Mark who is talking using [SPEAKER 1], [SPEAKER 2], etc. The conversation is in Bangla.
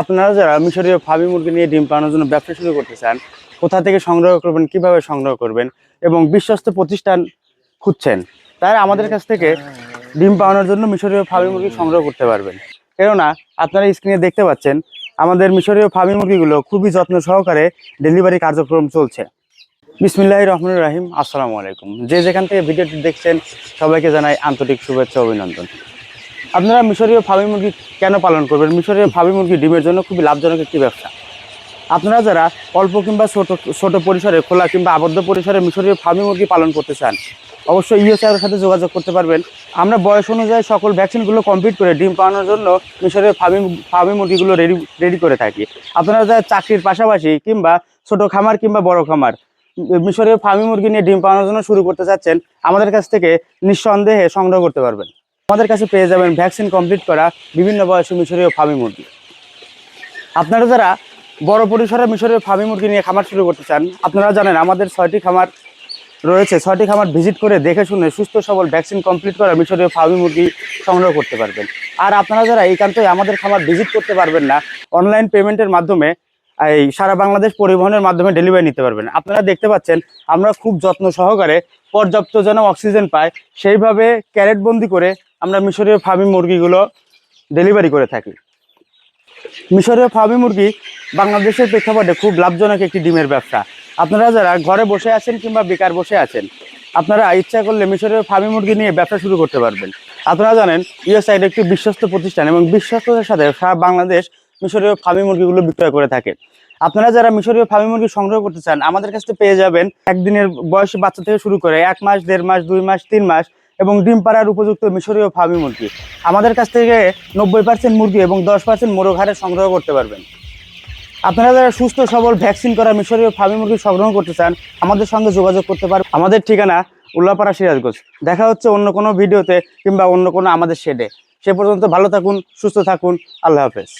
[SPEAKER 1] আপনারা যারা মিশরীয় ফার্মি মুরগি নিয়ে ডিম পাওয়ানোর জন্য ব্যবসা শুরু করতে চান কোথা থেকে সংগ্রহ করবেন, কীভাবে সংগ্রহ করবেন এবং বিশ্বস্ত প্রতিষ্ঠান খুঁজছেন, তারা আমাদের কাছ থেকে ডিম পাওয়ানোর জন্য মিশরীয় ফার্মি মুরগি সংগ্রহ করতে পারবেন। কেননা, আপনারা স্ক্রিনে দেখতে পাচ্ছেন, আমাদের মিশরীয় ফার্মি মুরগিগুলো খুবই যত্ন সহকারে ডেলিভারি কার্যক্রম চলছে। বিসমিল্লাহ রহমান রাহিম, আসসালামু আলাইকুম। যে যেখান থেকে ভিডিওটি দেখছেন, সবাইকে জানাই আন্তরিক শুভেচ্ছা অভিনন্দন। আপনারা মিশরীয় ফার্মি মুরগি কেন পালন করবেন? মিশরীয় ফার্মি মুরগি ডিমের জন্য খুবই লাভজনক একটি ব্যবসা। আপনারা যারা অল্প কিংবা ছোট ছোট পরিসরে, খোলা কিংবা আবদ্ধ পরিসরে মিশরীয় ফার্মি মুরগি পালন করতে চান, অবশ্যই ইউএসআইয়ের সাথে যোগাযোগ করতে পারবেন। আমরা বয়স অনুযায়ী সকল ভ্যাকসিনগুলো কমপ্লিট করে ডিম পাওয়ানোর জন্য মিশরীয় ফার্মি ফার্মি মুরগিগুলো রেডি রেডি করে থাকি। আপনারা যারা চাকরির পাশাপাশি কিংবা ছোট খামার কিংবা বড় খামার, মিশরীয় ফার্মি মুরগি নিয়ে ডিম পাওয়ানোর জন্য শুরু করতে চাচ্ছেন, আমাদের কাছ থেকে নিঃসন্দেহে সংগ্রহ করতে পারবেন। আমাদের কাছে পেয়ে যাবেন ভ্যাকসিন কমপ্লিট করা বিভিন্ন বয়সী মিশরীয় ফার্মি মুরগি। আপনারা যারা বড় পরিসরে মিশরীয় ফার্মি মুরগি নিয়ে খামার শুরু করতে চান, আপনারা জানেন আমাদের ছয়টি খামার রয়েছে। ছয়টি খামার ভিজিট করে দেখে শুনে সুস্থ, সবল ভ্যাকসিন কমপ্লিট করা মিশরীয় ফার্মি মুরগি সংগ্রহ করতে পারবেন। আর আপনারা যারা এইকান্তই আমাদের খামার ভিজিট করতে পারবেন না, অনলাইন পেমেন্টের মাধ্যমে, এই সারা বাংলাদেশ পরিবহনের মাধ্যমে ডেলিভারি নিতে পারবেন। আপনারা দেখতে পাচ্ছেন, আমরা খুব যত্ন সহকারে পর্যাপ্ত যেন অক্সিজেন পায় সেইভাবে ক্যারেট বন্দি করে আমরা মিশরীয় ফার্মি মুরগিগুলো ডেলিভারি করে থাকি। মিশরীয় ফার্মি মুরগি বাংলাদেশের প্রেক্ষাপটে খুব লাভজনক একটি ডিমের ব্যবসা। আপনারা যারা ঘরে বসে আছেন কিংবা বেকার বসে আছেন, আপনারা ইচ্ছা করলে মিশরীয় ফার্মি মুরগি নিয়ে ব্যবসা শুরু করতে পারবেন। আপনারা জানেন ইউএসআইড একটি বিশ্বস্ত প্রতিষ্ঠান এবং বিশ্বস্ততার সাথে সারা বাংলাদেশ মিশরীয় ফার্মি মুরগিগুলো বিক্রয় করে থাকে। আপনারা যারা মিশরীয় ফার্মি মুরগি সংগ্রহ করতে চান, আমাদের কাছ থেকে পেয়ে যাবেন একদিনের বয়সী বাচ্চা থেকে শুরু করে এক মাস, দেড় মাস, দুই মাস, তিন মাস এবং ডিম পাড়ার উপযুক্ত মিশরীয় ফার্মি মুরগি। আমাদের কাছ থেকে নব্বই পার্সেন্ট মুরগি এবং দশ পার্সেন্ট মোরগ হারে সংগ্রহ করতে পারবেন। আপনারা যারা সুস্থ, সবল ভ্যাকসিন করা মিশরীয় ফার্মি মুরগি সংগ্রহ করতে চান, আমাদের সঙ্গে যোগাযোগ করতে পারেন আমাদের ঠিকানা উল্লাপাড়া সিরাজগঞ্জ। দেখা হচ্ছে অন্য কোনো ভিডিওতে কিংবা অন্য কোনো আমাদের শেডে সে পর্যন্ত ভালো থাকুন, সুস্থ থাকুন। আল্লাহ হাফেজ।